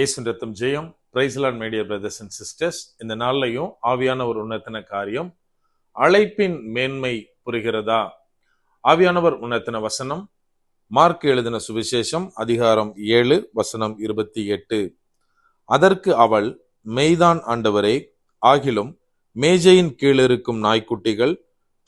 ஏசு ரத்தம் ஜெயம். பிரைஸ்லான் மீடியா பிரதர்ஸ் அண்ட் சிஸ்டர்ஸ் இந்த நாள்லையும் ஆவியான ஒரு உணர்த்தின காரியம் அழைப்பின் மேன்மை புரிகிறதா? ஆவியானவர் உணர்த்தின வசனம். மார்க் எழுதின சுவிசேஷம் அதிகாரம் ஏழு வசனம் இருபத்தி எட்டு. அதற்கு அவள் மெய்தான் ஆண்டவரே ஆகிலும் மேஜையின் கீழிருக்கும் நாய்க்குட்டிகள்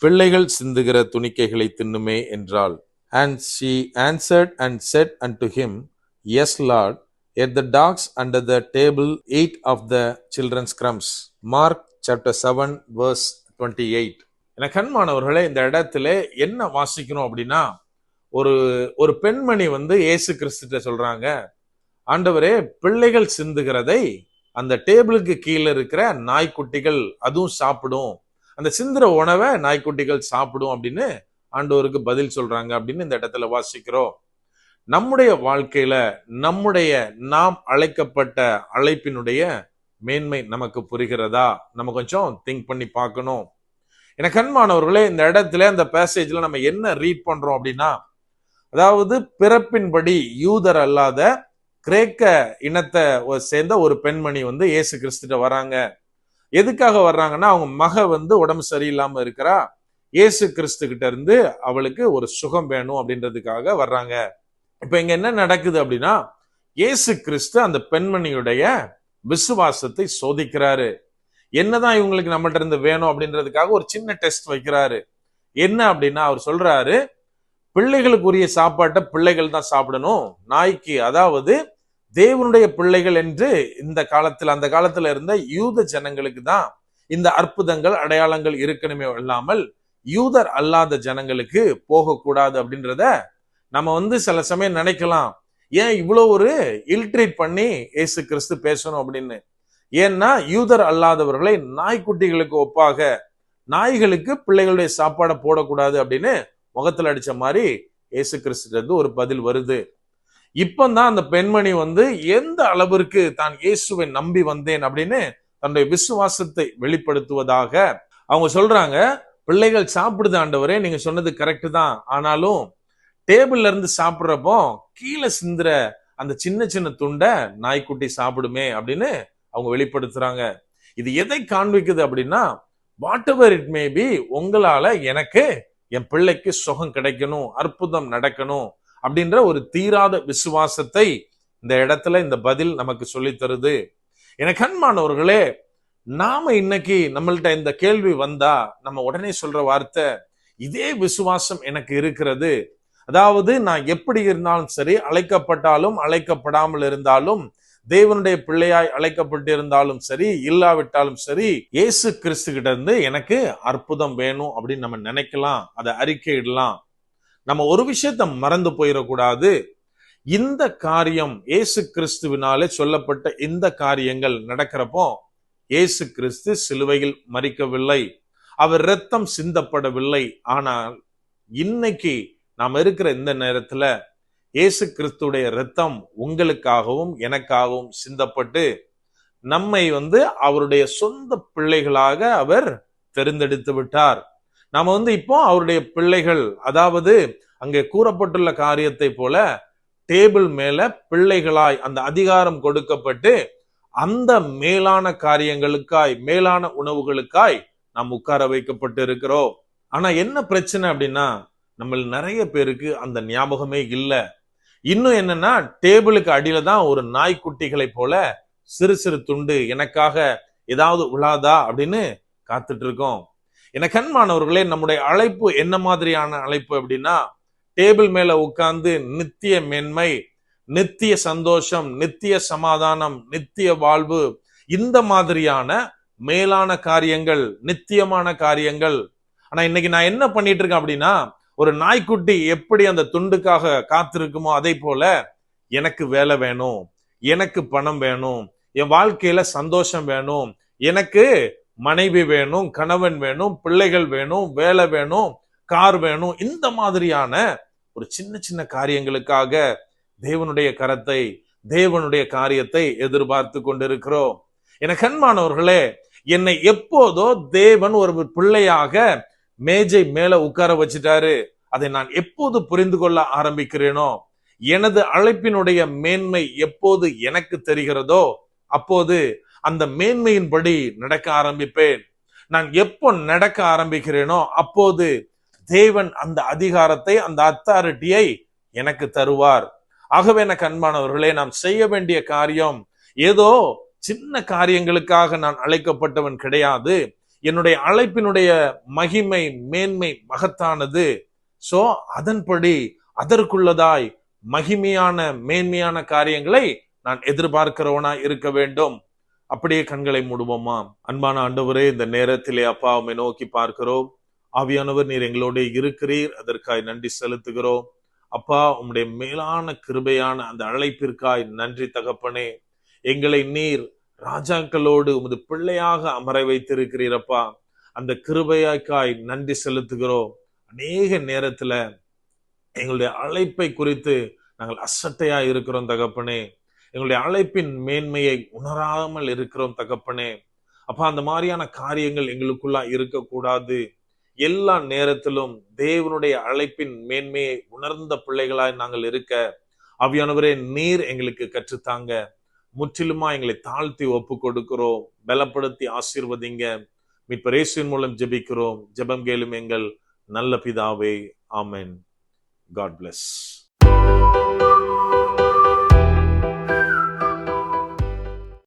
பிள்ளைகள் சிந்துகிற துணிக்கைகளை தின்னுமே என்றாள். And she answered and said and to him yes Lord yet the dogs under the table of of the children's crumbs. Mark chapter 7 verse 28 என கண்மானவர்களே இந்த இடத்துல என்ன வாசிக்கணும் அப்படின்னா ஒரு ஒரு பெண்மணி வந்து இயேசு கிறிஸ்துட்ட சொல்றாங்க ஆண்டவரே பிள்ளைகள் சிந்துகிறதை அந்த டேபிளுக்கு கீழே இருக்கிற நாய்க்குட்டிகள் அதுவும் சாப்பிடும். அந்த சிந்துற உணவை நாய்க்குட்டிகள் சாப்பிடும் அப்படின்னு ஆண்டவருக்கு பதில் சொல்றாங்க அப்படின்னு இந்த இடத்துல வாசிக்கிறோம். நம்முடைய வாழ்க்கையில நம்முடைய நாம் அழைக்கப்பட்ட அழைப்பினுடைய மேன்மை நமக்கு புரிகிறதா? நம்ம கொஞ்சம் திங்க் பண்ணி பார்க்கணும். என கண்மானவர்களே இந்த இடத்துல அந்த பேசேஜ்ல நம்ம என்ன ரீட் பண்றோம் அப்படின்னா அதாவது பிறப்பின்படி யூதர் அல்லாத கிரேக்க இனத்தை சேர்ந்த ஒரு பெண்மணி வந்து இயேசு கிறிஸ்துட்ட வராங்க. எதுக்காக வர்றாங்கன்னா அவங்க மக வந்து உடம்பு சரியில்லாம இருக்கிறா. இயேசு கிறிஸ்து கிட்ட இருந்து அவளுக்கு ஒரு சுகம் வேணும் அப்படின்றதுக்காக வர்றாங்க. இப்போ இங்க என்ன நடக்குது அப்படின்னா இயேசு கிறிஸ்து அந்த பெண்மணியுடைய விசுவாசத்தை சோதிக்கிறாரு. என்னதான் இவங்களுக்கு நம்மகிட்ட இருந்து வேணும் அப்படின்றதுக்காக ஒரு சின்ன டெஸ்ட் வைக்கிறாரு. என்ன அப்படின்னா அவர் சொல்றாரு பிள்ளைகளுக்குரிய சாப்பாட்டை பிள்ளைகள் தான் சாப்பிடணும். நாய்க்கு அதாவது தேவனுடைய பிள்ளைகள் என்று இந்த காலத்தில் அந்த காலத்துல இருந்த யூத ஜனங்களுக்கு தான் இந்த அற்புதங்கள் அடையாளங்கள் இருக்கணுமே இல்லாமல் யூதர் அல்லாத ஜனங்களுக்கு போகக்கூடாது அப்படின்றத நம்ம வந்து சில சமயம் நினைக்கலாம் ஏன் இவ்வளோ ஒரு இல்ட்ரீட் பண்ணி ஏசு கிறிஸ்து பேசணும் அப்படின்னு? ஏன்னா யூதர் அல்லாதவர்களை நாய்க்குட்டிகளுக்கு ஒப்பாக நாய்களுக்கு பிள்ளைகளுடைய சாப்பாடை போடக்கூடாது அப்படின்னு முகத்தில் அடித்த மாதிரி ஏசு கிறிஸ்து ஒரு பதில் வருது. இப்பந்தான் அந்த பெண்மணி வந்து எந்த அளவிற்கு தான் இயேசுவை நம்பி வந்தேன்? அப்படின்னு தன்னுடைய விசுவாசத்தை வெளிப்படுத்துவதாக அவங்க சொல்றாங்க. பிள்ளைகள் சாப்பிடுது ஆண்டவரே நீங்க சொன்னது கரெக்டு தான். ஆனாலும் டேபிள்ல இருந்து சாப்பிட்றப்போ கீழே சிந்துற அந்த சின்ன சின்ன துண்டை நாய்க்குட்டி சாப்பிடுமே அப்படின்னு அவங்க வெளிப்படுத்துறாங்க. இது எதை காண்பிக்குது அப்படின்னா whatever it may be உங்களால எனக்கு என் பிள்ளைக்கு சுகம் கிடைக்கணும் அற்புதம் நடக்கணும் அப்படின்ற ஒரு தீராத விசுவாசத்தை இந்த இடத்துல இந்த பதில் நமக்கு சொல்லி தருது. எனக்கு அன்பானவர்களே நாம இன்னைக்கு நம்மள்ட்ட இந்த கேள்வி வந்தா நம்ம உடனே சொல்ற வார்த்தை இதே விசுவாசம் எனக்கு இருக்கிறது அதாவது நான் எப்படி இருந்தாலும் சரி அழைக்கப்பட்டாலும் அழைக்கப்படாமல் இருந்தாலும் தேவனுடைய பிள்ளையாய் அழைக்கப்பட்டிருந்தாலும் சரி இல்லாவிட்டாலும் சரி இயேசு கிறிஸ்து கிட்ட இருந்து எனக்கு அற்புதம் வேணும் அப்படின்னு நம்ம நினைக்கலாம் அதை அறிக்கையிடலாம். நம்ம ஒரு விஷயத்த மறந்து போயிடக்கூடாது. இந்த காரியம் இயேசு கிறிஸ்துவினாலே சொல்லப்பட்ட இந்த காரியங்கள் நடக்கிறப்போ இயேசு கிறிஸ்து சிலுவையில் மறிக்கவில்லை. அவர் ரத்தம் சிந்தப்படவில்லை. ஆனால் இன்னைக்கு நாம் இருக்கிற இந்த நேரத்தில் இயேசு கிறிஸ்துடைய ரத்தம் உங்களுக்காகவும் எனக்காகவும் சிந்தப்பட்டு நம்மை வந்து அவருடைய சொந்த பிள்ளைகளாக அவர் தெரிந்தெடுத்து விட்டார். நாம் வந்து இப்போ அவருடைய பிள்ளைகள் அதாவது அங்கே கூறப்பட்டுள்ள காரியத்தை போல டேபிள் மேல பிள்ளைகளாய் அந்த அதிகாரம் கொடுக்கப்பட்டு அந்த மேலான காரியங்களுக்காய் மேலான உணவுகளுக்காய் நாம் உட்கார வைக்கப்பட்டு இருக்கிறோம் ஆனா என்ன பிரச்சனை அப்படின்னா நம்ம நிறைய பேருக்கு அந்த ஞாபகமே இல்லை. இன்னும் என்னன்னா டேபிளுக்கு அடியில தான் ஒரு நாய்க்குட்டிகளை போல சிறு சிறு துண்டு எனக்காக ஏதாவது உழாதா அப்படின்னு காத்துட்டு இருக்கோம் என கண்மானவர்களே நம்முடைய அழைப்பு என்ன மாதிரியான அழைப்பு அப்படின்னா டேபிள் மேல உட்கார்ந்து நித்திய மேன்மை நித்திய சந்தோஷம் நித்திய சமாதானம் நித்திய வாழ்வு இந்த மாதிரியான மேலான காரியங்கள் நித்தியமான காரியங்கள். ஆனா இன்னைக்கு நான் என்ன பண்ணிட்டு இருக்கேன் அப்படின்னா ஒரு நாய்க்குட்டி எப்படி அந்த துண்டுக்காக காத்திருக்குமோ அதே போல எனக்கு வேலை வேணும் எனக்கு பணம் வேணும் என் வாழ்க்கையில சந்தோஷம் வேணும் எனக்கு மனைவி வேணும் கணவன் வேணும் பிள்ளைகள் வேணும் வேலை வேணும் கார் வேணும் இந்த மாதிரியான ஒரு சின்ன சின்ன காரியங்களுக்காக தேவனுடைய கரத்தை தேவனுடைய காரியத்தை எதிர்பார்த்து கொண்டிருக்கிறோம். என கண்மானவர்களே என்னை எப்போதோ தேவன் ஒரு பிள்ளையாக மேஜை மேல உட்கார வச்சுட்டாரு. அதை நான் எப்போது புரிந்து கொள்ள ஆரம்பிக்கிறேனோ எனது அழைப்பினுடைய மேன்மை எப்போது எனக்கு தெரிகிறதோ அப்போது அந்த மேன்மையின்படி நடக்க ஆரம்பிப்பேன். நான் எப்போ நடக்க ஆரம்பிக்கிறேனோ அப்போது தேவன் அந்த அதிகாரத்தை அந்த அத்தாரிட்டியை எனக்கு தருவார். ஆகவே எனக்கு அன்பானவர்களே நாம் செய்ய வேண்டிய காரியம் ஏதோ சின்ன காரியங்களுக்காக நான் அழைக்கப்பட்டவன் கிடையாது. என்னுடைய அழைப்பினுடைய மகிமை மேன்மை மகத்தானது. சோ அதன்படி அதற்குள்ளதாய் மகிமையான மேன்மையான காரியங்களை நான் எதிர்பார்க்கிறவனா இருக்க வேண்டும். அப்படியே கண்களை மூடுவோமா? அன்பான ஆண்டவரே இந்த நேரத்திலே அப்பா உம்மை நோக்கி பார்க்கிறோம். ஆவியானவர் நீர் எங்களோட இருக்கிறீர். அதற்காய் நன்றி செலுத்துகிறோம். அப்பா உம்முடைய மேலான கிருபையான அந்த அழைப்பிற்காய் நன்றி தகப்பனே. எங்களை நீர் ராஜாக்களோடு உமது பிள்ளையாக அமர வைத்திருக்கிறீரப்பா. அந்த கிருபையாக்காய் நன்றி செலுத்துகிறோம். அநேக நேரத்துல எங்களுடைய அழைப்பை குறித்து நாங்கள் அசட்டையா இருக்கிறோம் தகப்பனே. எங்களுடைய அழைப்பின் மேன்மையை உணராமல் இருக்கிறோம் தகப்பனே. அப்ப அந்த மாதிரியான காரியங்கள் எங்களுக்குள்ளா இருக்கக்கூடாது. எல்லா நேரத்திலும் தேவனுடைய அழைப்பின் மேன்மையை உணர்ந்த பிள்ளைகளாய் நாங்கள் இருக்க அவ்வியானவரே நீர் எங்களுக்கு கற்றுத்தாங்க. முற்றிலுமா எங்களை தாழ்த்தி ஒப்பு கொடுக்கிறோம் பலப்படுத்தி ஆசீர்வதிங்க. மீட்பரேசின் மூலம் ஜெபிக்கிறோம். ஜெபம் கேளும் எங்கள் நல்ல பிதாவே. ஆமென். God plus